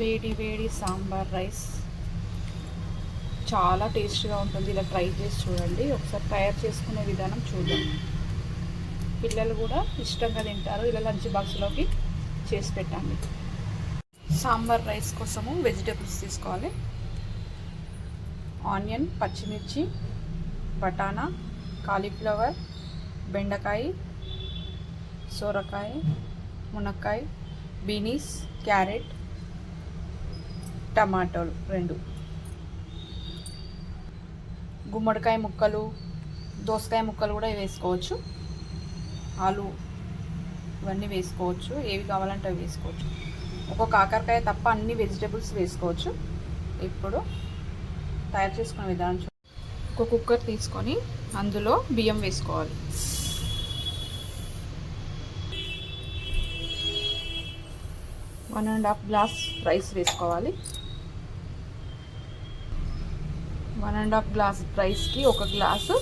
వేడి వేడి సాంబార్ రైస్. చాలా టేస్ట్గా ఉంటుంది. ఇలా ట్రై చేసి చూడండి. ఒకసారి తయారు చేసుకునే విధానం చూద్దాం. పిల్లలు కూడా ఇష్టంగా తింటారు. ఇలా లంచ్ బాక్స్లోకి చేసి పెట్టండి. సాంబార్ రైస్ కోసము వెజిటేబుల్స్ తీసుకోవాలి. ఆనియన్ పచ్చిమిర్చి బటానా కాలీఫ్లవర్ బెండకాయ సోరకాయ మునక్కాయ బీనీస్ క్యారెట్ టమాటోలు రెండు. గుమ్మడికాయ ముక్కలు దోసకాయ ముక్కలు కూడా వేసుకోవచ్చు. ఆలు ఇవన్నీ వేసుకోవచ్చు. ఏవి కావాలంటే అవి వేసుకోవచ్చు. ఒక కాకరకాయ తప్ప అన్ని వెజిటేబుల్స్ వేసుకోవచ్చు. ఇప్పుడు తయారు చేసుకునే విధానం ఒక కుక్కర్ తీసుకొని అందులో బియ్యం వేసుకోవాలి. One and half glass rice వేసుకోవాలి. వన్ అండ్ హాఫ్ గ్లాస్ రైస్కి ఒక గ్లాసు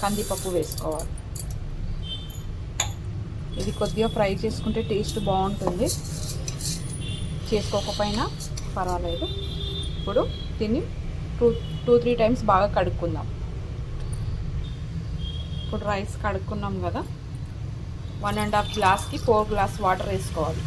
కందిపప్పు వేసుకోవాలి. ఇది కొద్దిగా ఫ్రై చేసుకుంటే టేస్ట్ బాగుంటుంది. చేసుకోకపోయినా పర్వాలేదు. ఇప్పుడు తిని టూ టూ త్రీ టైమ్స్ బాగా కడుక్కుందాం. ఇప్పుడు రైస్ కడుక్కున్నాం కదా. వన్ అండ్ హాఫ్ గ్లాస్కి ఫోర్ గ్లాస్ వాటర్ వేసుకోవాలి.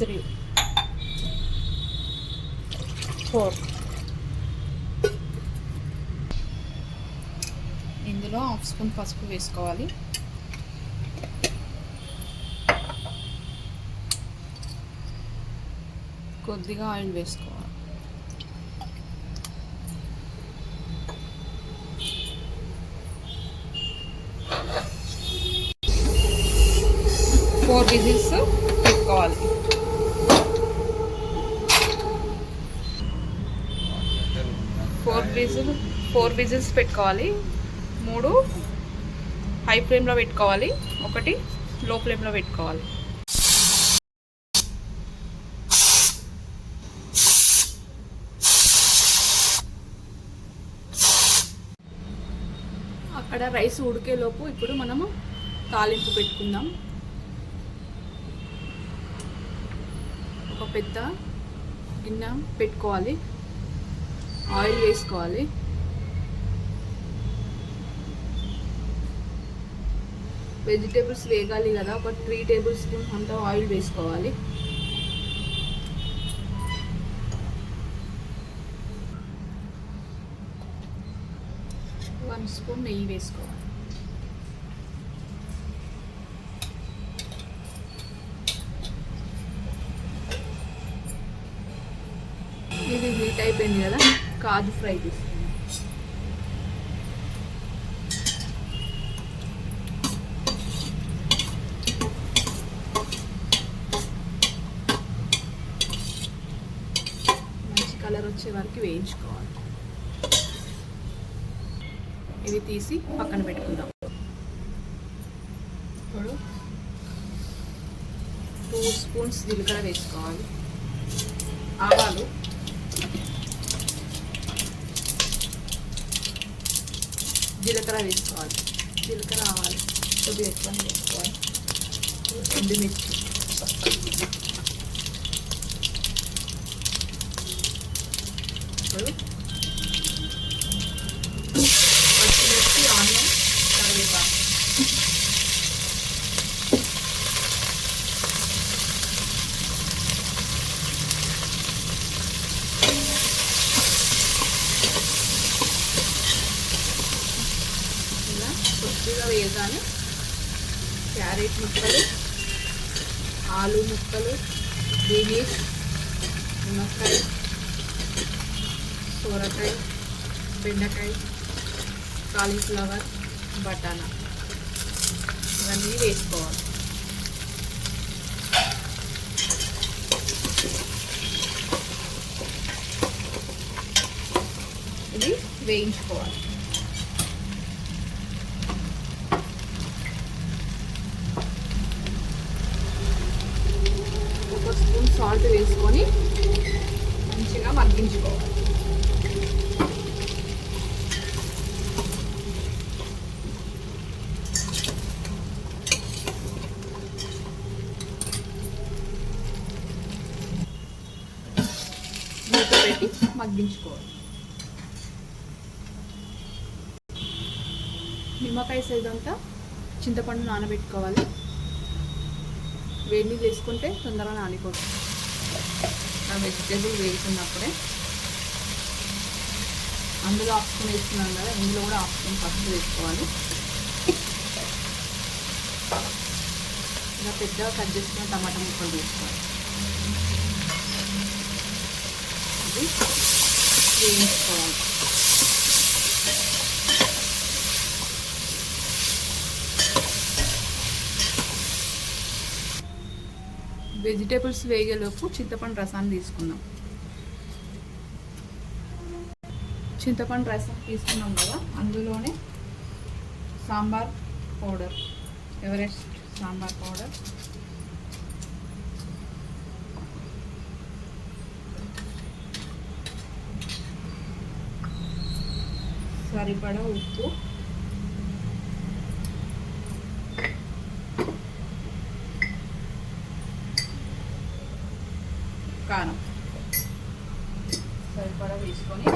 త్రీ ఫోర్ ఇందులో హాఫ్ స్పూన్ పసుపు వేసుకోవాలి. కొద్దిగా ఆయిల్ వేసుకోవాలి. ఫోర్ విజిల్స్ పెట్టుకోవాలి. ఫోర్ విజిల్ ఫోర్ విజిల్స్ పెట్టుకోవాలి. మూడు హై ఫ్లేమ్లో పెట్టుకోవాలి. ఒకటి లో ఫ్లేమ్లో పెట్టుకోవాలి. అక్కడ రైస్ ఉడికేలోపు ఇప్పుడు మనము తాలింపు పెట్టుకుందాం. ఒక పెద్ద గిన్నె పెట్టుకోవాలి. ఆయిల్ వేసుకోవాలి. వెజిటేబుల్స్ వేగాలి కదా ఒక త్రీ టేబుల్ స్పూన్ అంత ఆయిల్ వేసుకోవాలి. వన్ స్పూన్ నెయ్యి వేసుకోవాలి. ఇది హీట్ అయిపోయింది కదా. కాజు ఫ్రై తీసుకుందాం మంచి కలర్ వచ్చే వరకు వేయించుకోవాలి. ఇవి తీసి పక్కన పెట్టుకుందాం. ఇప్పుడు టూ స్పూన్స్ జీలకర్ర వేసుకోవాలి. ఆవాలు జీలకర్ర వేసుకోవాలి జీలకర్ర ఆవాలు కొద్దిగా ఎక్కువ వేసుకోవాలి ఎండుమిర్చి ఇప్పుడు పచ్చిమిర్చి ఆనియన్ కరివేపాకు ఇలా కొద్దిగా వేయగానే క్యారెట్ ముక్కలు ఆలు ముక్కలు బీనీస్ మునక్కాయ సోరకాయ బెండకాయ కాలీఫ్లవర్ బటానా ఇవన్నీ వేసుకోవాలి. ఇది వేయించుకోవాలి. వేసుకొని మంచిగా మగ్గించుకోవాలి. మగ్గించుకోవాలి. నిమ్మకాయ సైజ్ అంతా చింతపండు నానబెట్టుకోవాలి. వేడి నీళ్ళు వేసుకుంటే తొందరగా నానిపోతుంది. ఆ వెజిటేబుల్ వేసుకున్నప్పుడే అందులో ఆప్షన్ వేసుకున్నాం కదా ఇందులో కూడా ఆప్షన్ ఫస్ట్ వేసుకోవాలి. ఇలా పెద్దగా కట్ చేసుకున్న టమాటా ముక్కలు వేసుకోవాలి. ఇది వేయించుకోవాలి. వెజిటేబుల్స్ వేగేలోపు చింతపండు రసాన్ని తీసుకుందాం. చింతపండు రసం తీసుకున్నాం కదా అందులోనే sambar powder Everest sambar powder. సరిపడా ఉప్పు. కారం. సరిపడా వేసుకొని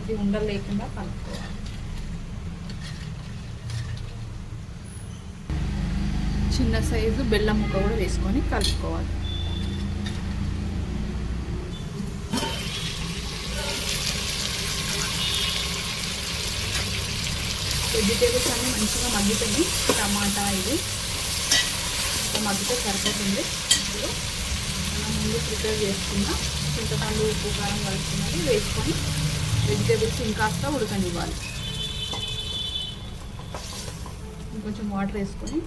ఇది ఉండలు లేకుండా కలుపుకోవాలి. చిన్న సైజు బెల్లం ముక్క కూడా వేసుకొని కలుపుకోవాలి. వెజిటేబుల్స్ అన్నీ మంచిగా మగ్గుతుంది టమాటా ఇది. మగ్గితే సరిపోతుంది. ఇప్పుడు ముందు ప్రిపేర్ చేసుకున్న చింతపండు ఉప్పు కారం కలుపుకున్నది వేసుకొని వెజిటేబుల్స్ ఇంకాస్త ఉడకనివ్వాలి. ఇంకొంచెం వాటర్ వేసుకొని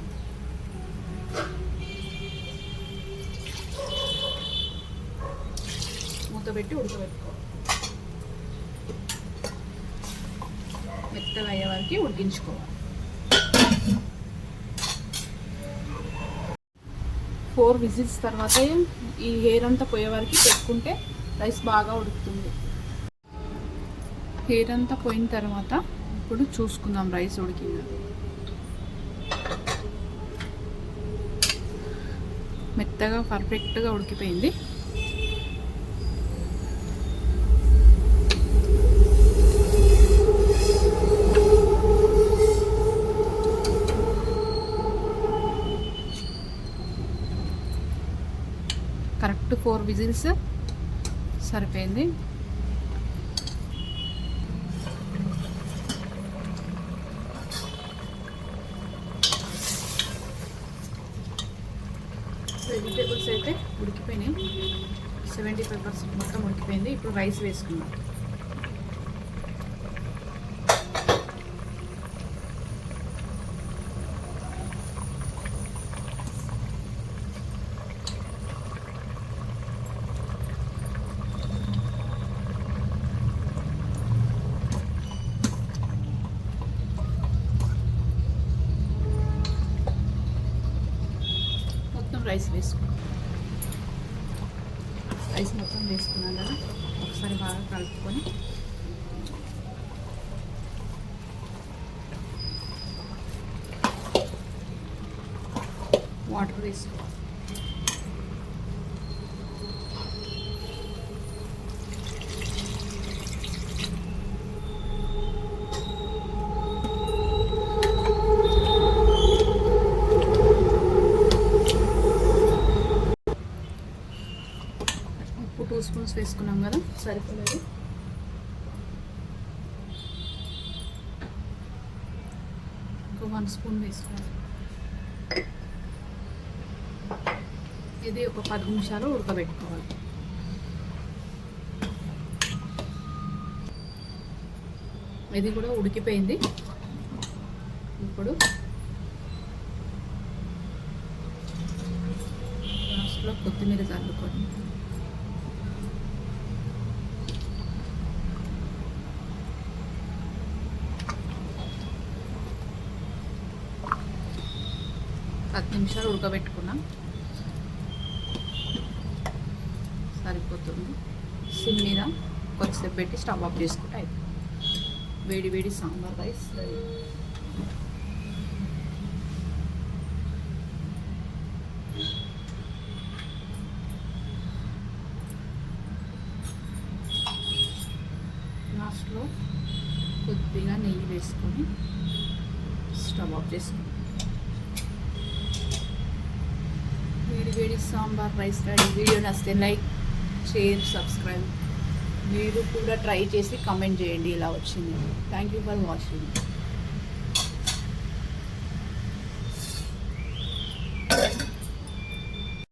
మూత పెట్టి ఉడకబెట్టుకోవాలి. మెత్తగా అయ్యే వరకు ఉడికించుకోవాలి. ఫోర్ విజిల్స్ తర్వాత ఈ హెయిర్ అంతా పోయే వరకు పెట్టుకుంటే రైస్ బాగా ఉడుకుతుంది. హెయిర్ అంతా పోయిన తర్వాత ఇప్పుడు చూసుకుందాం రైస్ ఉడికిందా. మెత్తగా పర్ఫెక్ట్గా ఉడికిపోయింది. ఫోర్ విజిల్స్ సరిపోయింది. వెజిటేబుల్స్ అయితే ఉడికిపోయినాయి. సెవెంటీ ఫైవ్ పర్సెంట్ మొత్తం ఉడికిపోయింది. ఇప్పుడు రైస్ వేసుకున్నాం మొత్తం రైస్ వేసుకున్నాం రైస్ మొత్తం వేసుకున్నాం కదా ఒకసారి బాగా కలుపుకొని. వాటర్ వేసుకోవాలి ఉప్పు టూ స్పూన్స్ వేసుకున్నాం కదా? సరిపోలేదు. ఇంకో వన్ స్పూన్ వేసుకోవాలి ఇది ఒక పది నిమిషాలు ఉడకబెట్టుకోవాలి. ఇది కూడా ఉడికిపోయింది. ఇప్పుడు లాస్ట్లో కొత్తిమీర చల్లుకోండి నిమిషాలు ఉడకబెట్టుకున్నాం. సరిపోతుంది. సిమ్ మీద కొద్దిసేపు పెట్టి స్టవ్ ఆఫ్ చేసుకుంటే అయిపోతుంది. వేడి వేడి సాంబార్ రైస్ లాస్ట్లో కొద్దిగా నెయ్యి వేసుకొని స్టవ్ ఆఫ్ చేసుకుంటాం వేడి సాంబార్ రైస్ రెడీ. వీడియో నచ్చితే లైక్ షేర్ సబ్స్క్రైబ్. మీరు కూడా ట్రై చేసి కమెంట్ చేయండి ఇలా వచ్చింది. Thank you for watching